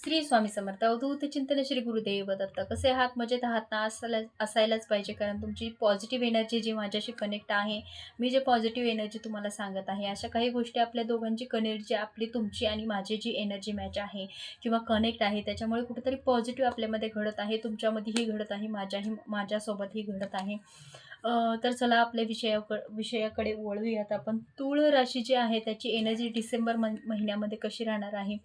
श्री स्वामी समर्थ. अवधूत चिंतन श्री गुरुदेव दत्त. कसे आहात? मजेत आहात ना? असायला असायलाच पाहिजे कारण तुमची पॉझिटिव्ह एनर्जी जी माझ्याशी कनेक्ट आहे मी जे पॉझिटिव्ह एनर्जी तुम्हाला सांगत आहे अशा काही गोष्टी आपल्या दोघांची कनेक्ट आपली तुमची आणि माझी जी एनर्जी मॅच आहे किंवा कनेक्ट आहे त्याच्यामुळे कुठेतरी पॉझिटिव्ह आपल्यामध्ये घडत आहे तुमच्यामध्येही घडत आहे माझ्याही माझ्यासोबतही घडत आहे. तर चला आपल्या विषयाक विषयाकडे वळूयात आपण. तूळ राशी जी आहे त्याची एनर्जी डिसेंबर म महिन्यामध्ये कशी राहणार आहे?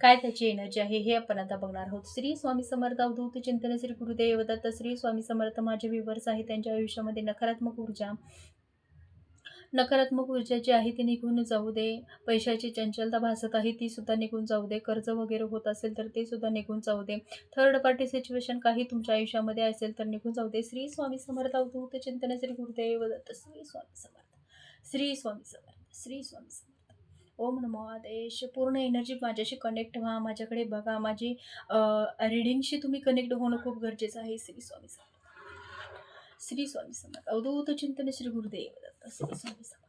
काय त्याची एनर्जी आहे हे आपण आता बघणार आहोत. श्री स्वामी समर्थ अवधूत चिंतन श्री गुरुदेव दत्त श्री स्वामी समर्थ माझे व्ह्युअर्स आहे त्यांच्या आयुष्यामध्ये नकारात्मक ऊर्जा नकारात्मक ऊर्जा जी आहे ती निघून जाऊ दे. पैशाची चंचलता भासत आहे ती सुद्धा निघून जाऊ दे. कर्ज वगैरे होत असेल तर ते सुद्धा निघून जाऊ दे. थर्ड पार्टी सिच्युएशन काही तुमच्या आयुष्यामध्ये असेल तर निघून जाऊ दे. श्री स्वामी समर्थ अवधूत चिंतन श्री गुरुदेव दत्त श्री स्वामी समर्थ श्री स्वामी समर्थ श्री स्वामी समर्थ. ओम नमो आदेश. पूर्ण एनर्जी माझ्याशी कनेक्ट व्हा. माझ्याकडे बघा. माझी रिडिंगशी तुम्ही कनेक्ट होणं खूप गरजेचं आहे. श्री स्वामी समर्थ. श्री स्वामी समर्थ. अवधूत चिंतन श्री गुरुदेव दत्त श्री स्वामी समर्थ.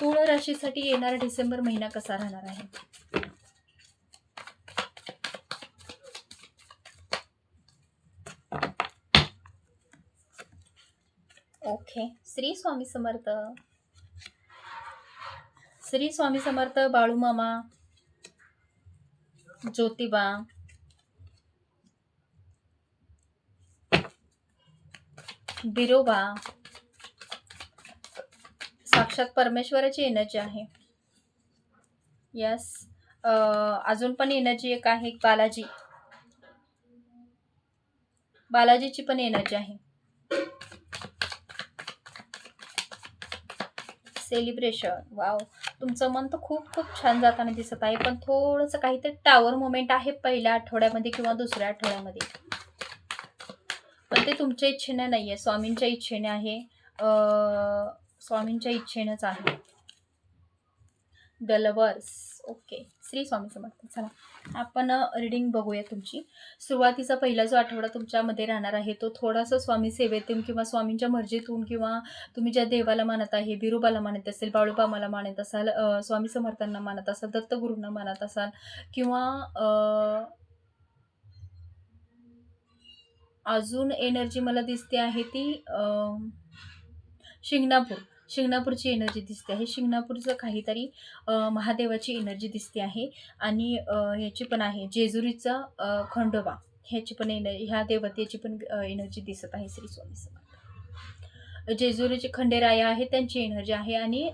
तुळ राशीसाठी येणारा डिसेंबर महिना कसा राहणार आहे? ओके श्री स्वामी समर्थ. श्री स्वामी समर्थ बाळूमामा ज्योतिबा बिरोबा साक्षात परमेश्वराची एनर्जी आहे. यस अजून पण एनर्जी एक आहे बालाजी. बालाजीची पण एनर्जी आहे. सेलिब्रेशन वाव तुमचं मन तर खूप खूप छान जाताना दिसत आहे. पण थोडंसं काहीतरी टावर मोमेंट आहे पहिल्या आठवड्यामध्ये किंवा दुसऱ्या आठवड्यामध्ये. पण ते तुमच्या इच्छेने नाही आहे स्वामींच्या इच्छेने आहे. स्वामींच्या इच्छेनेच आहे. The lovers okay. Shri Swami Samarth. चला. आपण रिडिंग बघूया तुमची. सुरुवातीचा पहिला जो आठवडा तुमच्यामध्ये राहणार आहे तो थोडासा स्वामी सेवेतून किंवा स्वामींच्या मर्जीतून किंवा तुम्ही ज्या देवाला मानत आहे बिरुबाला मानत असेल बाळूबामाला मानत असाल स्वामी समर्थांना मानत असाल दत्तगुरूंना मानत असाल किंवा अजून एनर्जी मला दिसते आहे ती शिंगणापूर. शिंगणापूरची एनर्जी दिसते आहे. शिंगणापूरचं काहीतरी महादेवाची एनर्जी दिसते आहे. आणि ह्याची पण आहे जेजुरीचा खंडोबा. ह्याची पण एन ह्या देवतेची पण एनर्जी दिसत आहे श्री स्वामी समर्थ. जेजुरीचे खंडेराया आहे त्यांची एनर्जी आहे. आणि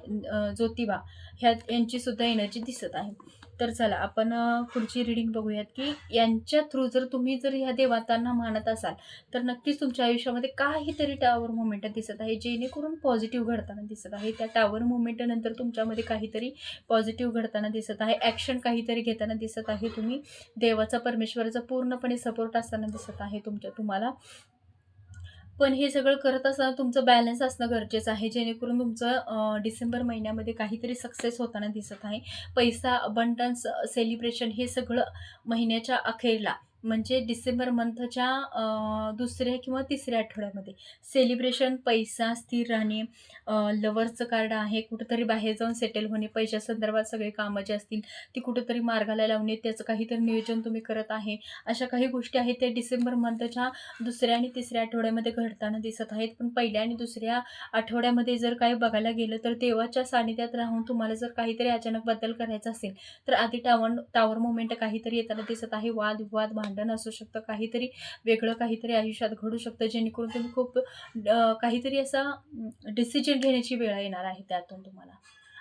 ज्योतिबा ह्या यांची सुद्धा एनर्जी दिसत आहे. तर चला आपण पुढची रिडिंग बघूयात की यांच्या थ्रू जर तुम्ही जर ह्या देवतांना मानत असाल तर नक्कीच तुमच्या आयुष्यामध्ये काहीतरी टावर मुवमेंट दिसत आहे जेणेकरून पॉझिटिव्ह घडताना दिसत आहे. त्या टावर मुवमेंटनंतर तुमच्यामध्ये काहीतरी पॉझिटिव्ह घडताना दिसत आहे ॲक्शन काहीतरी घेताना दिसत आहे तुम्ही. देवाचा परमेश्वराचा पूर्णपणे सपोर्ट असताना दिसत आहे तुमच्या तुम्हाला. पण हे सगळं करत असताना तुमचं बॅलन्स असणं गरजेचं आहे. जेणेकरून तुमचं डिसेंबर महिन्यामध्ये काहीतरी सक्सेस होताना दिसत आहे. पैसा अबंडन्स सेलिब्रेशन हे सगळं महिन्याच्या अखेरला. म्हणजे डिसेंबर मंथच्या दुसऱ्या किंवा तिसऱ्या आठवड्यामध्ये. सेलिब्रेशन पैसा स्थिर राहणे लवरचं कार्ड आहे कुठंतरी बाहेर जाऊन सेटल होणे पैशा संदर्भात सगळे कामं जे असतील ती कुठंतरी मार्गाला लावणे त्याचं काहीतरी नियोजन तुम्ही करत आहे. अशा काही गोष्टी आहेत त्या डिसेंबर मंथच्या दुसऱ्या आणि तिसऱ्या आठवड्यामध्ये घडताना दिसत आहेत. पण पहिल्या आणि दुसऱ्या आठवड्यामध्ये जर काही बघायला गेलं तर देवाच्या सानिध्यात राहून तुम्हाला जर काहीतरी अचानक बदल करायचा असेल तर आधी टावर टावर मुवमेंट काहीतरी येताना दिसत आहे. वाद विवाद भांडण असू शकतं काहीतरी वेगळं काहीतरी आयुष्यात घडू शकतं जेणेकरून तुम्ही खूप काहीतरी असा डिसिजन घेण्याची वेळ येणार आहे त्यातून तुम्हाला.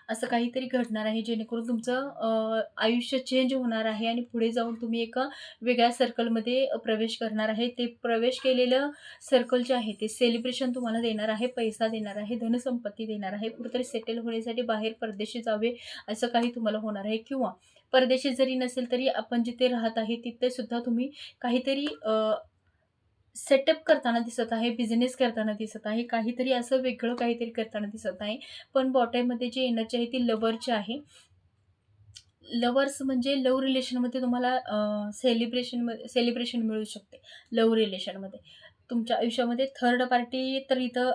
असं काहीतरी घडणार आहे जेणेकरून तुमचं आयुष्य चेंज होणार आहे आणि पुढे जाऊन तुम्ही एका वेगळ्या सर्कलमध्ये प्रवेश करणार आहे. ते प्रवेश केलेलं सर्कल जे आहे ते सेलिब्रेशन तुम्हाला देणार आहे पैसा देणार आहे धनसंपत्ती देणार आहे. कुठेतरी सेटल होण्यासाठी बाहेर परदेशी जावे असं काही तुम्हाला होणार आहे. किंवा परदेशी जरी नसेल तरी आपण जिथे राहत आहे तिथे सुद्धा तुम्ही काहीतरी सेटअप करताना दिसत आहे बिझनेस करताना दिसत आहे काहीतरी असं वेगळं काहीतरी करताना दिसत आहे. पण बॉटममध्ये जी एनर्जी आहे ती लवरची आहे. लवर्स म्हणजे लव रिलेशनमध्ये तुम्हाला सेलिब्रेशन सेलिब्रेशन मिळू शकते. लव रिलेशनमध्ये तुमच्या आयुष्यामध्ये थर्ड पार्टी तर इथं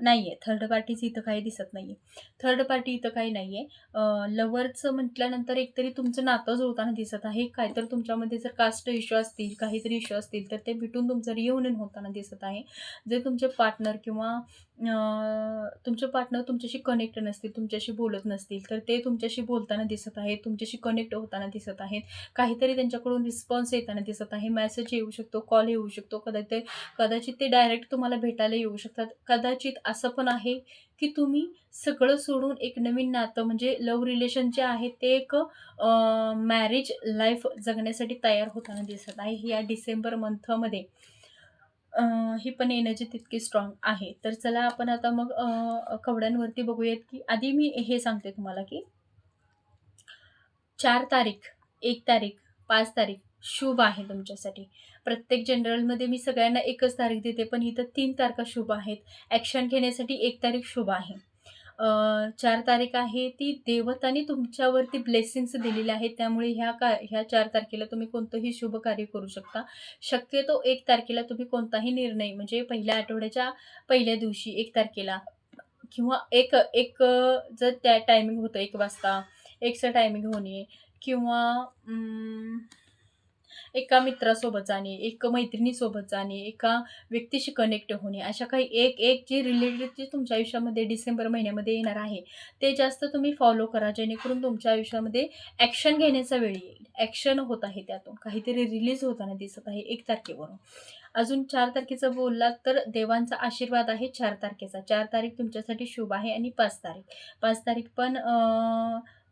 नाही आहे थर्ड पार्टीचं इथं काही दिसत नाही आहे थर्ड पार्टी इथं काही नाही आहे लवरचं म्हटल्यानंतर एकतरी तुमचं नातं जुळताना दिसत आहे. काय तर तुमच्यामध्ये जर कास्ट इश्यू असतील काहीतरी इश्यू असतील तर ते भेटून तुमचं रियुनियन होताना दिसत आहे. जे तुमचे पार्टनर किंवा तुमचे पार्टनर तुमच्याशी कनेक्ट नसतील तुमच्याशी बोलत नसतील तर ते तुमच्याशी बोलताना दिसत आहेत तुमच्याशी कनेक्ट होताना दिसत आहेत. काहीतरी त्यांच्याकडून रिस्पॉन्स येताना दिसत आहे मेसेज येऊ शकतो कॉल येऊ शकतो कदाचित कदाचित ते डायरेक्ट तुम्हाला भेटायला येऊ शकतात. कदाचित असं पण आहे की तुम्ही सगळं सोडून एक नवीन नातं म्हणजे लव्ह रिलेशन जे आहे ते एक मॅरेज लाईफ जगण्यासाठी तयार होताना दिसत आहे या डिसेंबर मंथमध्ये ही पण एनर्जी तितकी स्ट्रॉंग आहे. तर चला आपण आता मग कवड्यांवरती बघूयात की आधी मी हे सांगते तुम्हाला की चार तारीख एक तारीख पाच तारीख शुभ आहे तुमच्यासाठी. प्रत्येक जनरलमध्ये मी सगळ्यांना एकच तारीख देते पण इथं तीन तारखा शुभ आहेत. ॲक्शन घेण्यासाठी एक तारीख शुभ आहे. चार तारीख आहे ती देवताने तुमच्यावरती ब्लेसिंग्स दिलेले आहेत. त्यामुळे ह्या का ह्या चार तारखेला तुम्ही कोणतंही शुभ कार्य करू शकता. शक्यतो एक तारखेला तुम्ही कोणताही निर्णय म्हणजे पहिल्या आठवड्याच्या पहिल्या दिवशी एक तारखेला किंवा एक एक जर त्या टायमिंग होतं एक वाजता एकचं टायमिंग होणे किंवा एका मित्रासोबत जाणे एक मैत्रिणीसोबत जाणे एका व्यक्तीशी कनेक्ट होणे अशा काही एक एक जे रिलेटेड जे तुमच्या आयुष्यामध्ये डिसेंबर महिन्यामध्ये येणार आहे ते जास्त तुम्ही फॉलो करा जेणेकरून तुमच्या आयुष्यामध्ये ॲक्शन घेण्याचा वेळ येईल. ॲक्शन होत आहे त्यातून. काहीतरी रिलीज होताना दिसत आहे एक तारखेवरून. अजून चार तारखेचं बोललात तर देवांचा आशीर्वाद आहे चार तारखेचा. चार तारीख तुमच्यासाठी शुभ आहे आणि पाच तारीख. पाच तारीख पण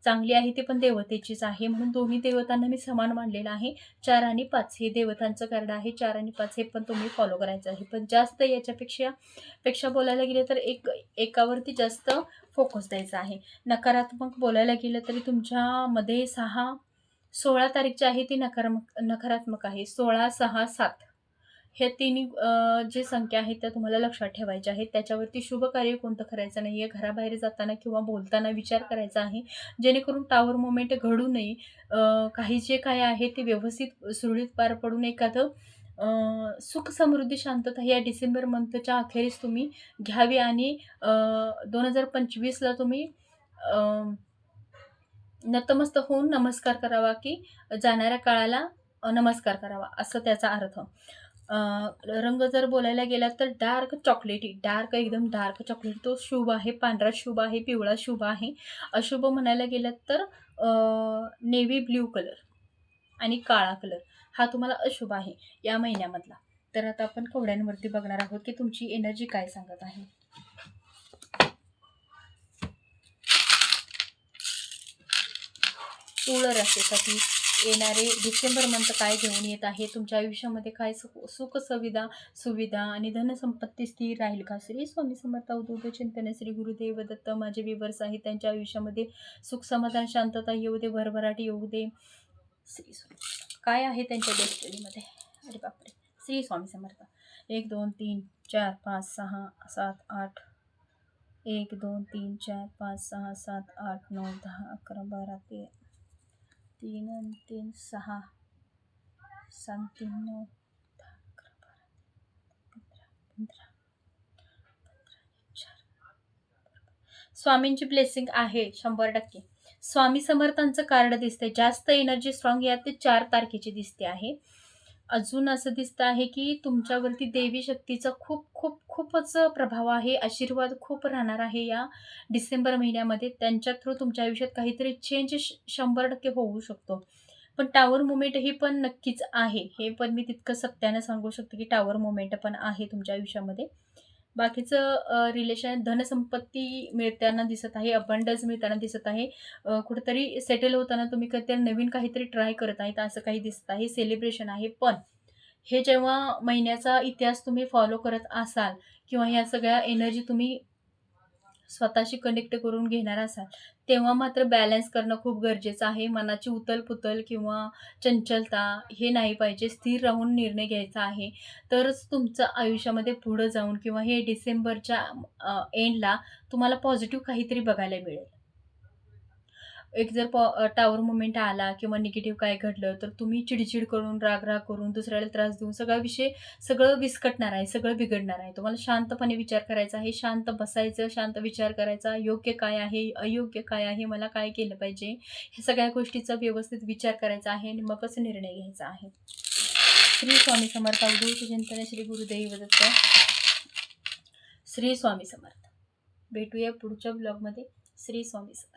चांगली आहे ते पण देवतेचीच आहे. म्हणून दोन्ही देवतांना मी समान मानलेलं आहे. चार आणि पाच हे देवतांचं कार्ड आहे. चार आणि पाच हे पण तुम्ही फॉलो करायचं आहे. पण जास्त याच्यापेक्षा पेक्षा बोलायला गेलं तर एक एकावरती जास्त फोकस द्यायचा आहे. नकारात्मक बोलायला गेलं तरी तुमच्यामध्ये सहा सोळा तारीख जी आहे ती नकारात्मक नकारात्मक आहे. सोळा सहा सात. ह्या तिन्ही जे संख्या आहेत त्या तुम्हाला लक्षात ठेवायच्या आहेत. त्याच्यावरती शुभ कार्य कोणतं करायचं नाही आहे घराबाहेर जाताना किंवा बोलताना विचार करायचा आहे. जेणेकरून टावर मोमेंट घडू नये. काही जे काय आहे ते व्यवस्थित सुरळीत पार पडून एखादं सुख समृद्धी शांतता या डिसेंबर मंथच्या अखेरीस तुम्ही घ्यावी आणि दोन हजार पंचवीसला तुम्ही नतमस्त होऊन नमस्कार करावा की जाणाऱ्या काळाला नमस्कार करावा. असं त्याचा अर्थ. रंग जर बोलायला गेला तर डार्क चॉकलेटी डार्क एकदम डार्क चॉकलेट. तो शुभ आहे पांढरा शुभ आहे पिवळा शुभ आहे. अशुभ म्हणायला गेलात तर नेव्ही ब्ल्यू कलर आणि काळा कलर हा तुम्हाला अशुभ आहे या महिन्यामधला. तर आता आपण कवड्यांवरती बघणार आहोत की तुमची एनर्जी काय सांगत आहे. तुळ राशीसाठी येणारे डिसेंबर मंथ काय घेऊन येत आहे? तुमच्या आयुष्यामध्ये काय सुख सुख सुविधा सुविधा आणि धनसंपत्ती स्थिर राहील का? श्री स्वामी समर्थ उद्योग चिंतन श्री गुरुदेव दत्त माझे विवर्स आहेत. त्यांच्या आयुष्यामध्ये सुख समाधान शांतता येऊ दे भरभराट येऊ दे. श्री स्वामी काय आहे त्यांच्या डेस्टिनीमध्ये अरे बापरे. श्री स्वामी समर्थ. एक दोन तीन चार पाच सहा सात आठ. एक दोन तीन चार पाच सहा सात आठ नऊ दहा अकरा बारा तेरा. तीन आणि तीन सहा सात तीन नऊ दहा अकरा बारा पंधरा पंधरा स्वामींची ब्लेसिंग आहे शंभर टक्के स्वामी समर्थांचं कार्ड दिसते जास्त एनर्जी स्ट्रॉंग या ते चार तारखेची दिसते आहे अजून असं दिसतं आहे की तुमच्यावरती देवी शक्तीचा खूप खूप खूपच प्रभाव आहे. आशीर्वाद खूप राहणार आहे या डिसेंबर महिन्यामध्ये. त्यांच्या थ्रू तुमच्या आयुष्यात काहीतरी चेंज शंभर टक्के होऊ शकतो. पण टावर मुमेंट ही पण नक्कीच आहे. हे पण मी तितकं सत्यानं सांगू शकते की टावर मुमेंट पण आहे तुमच्या आयुष्यामध्ये. बाकीचं रिलेशन धनसंपत्ती मिळताना दिसत आहे. अबंडन्स मिळताना दिसत आहे. कुठेतरी सेटल होताना तुम्ही कधी नवीन काहीतरी ट्राय करत आहेत. असं काही दिसत आहे. सेलिब्रेशन आहे. पण हे जेव्हा महिन्याचा इतिहास तुम्ही फॉलो करत असाल किंवा ह्या सगळ्या एनर्जी तुम्ही स्वतःशी कनेक्ट करून घेणार असाल तेव्हा मात्र बॅलन्स करणं खूप गरजेचं आहे. मनाची उतल पुतल किंवा चंचलता हे नाही पाहिजे. स्थिर राहून निर्णय घ्यायचा आहे. तरच तुमचं आयुष्यामध्ये पुढं जाऊन किंवा हे डिसेंबरच्या एंडला तुम्हाला पॉझिटिव्ह काहीतरी बघायला मिळेल. एक जर पॉ टावर मुमेंट आला किंवा निगेटिव्ह काय घडलं तर तुम्ही चिडचिड करून राग राग करून दुसऱ्याला त्रास देऊन सगळा विषय सगळं विस्कटणार आहे सगळं बिघडणार आहे. तुम्हाला शांतपणे विचार करायचा आहे शांत बसायचं शांत विचार करायचा योग्य काय आहे अयोग्य काय आहे मला काय केलं पाहिजे हे सगळ्या गोष्टीचा व्यवस्थित विचार करायचा आहे आणि मगच निर्णय घ्यायचा आहे. श्री स्वामी समर्थ अवधूत चिंतन श्री गुरुदेव दत्त. श्री स्वामी समर्थ. भेटूया पुढच्या ब्लॉगमध्ये श्री स्वामी समर्थ.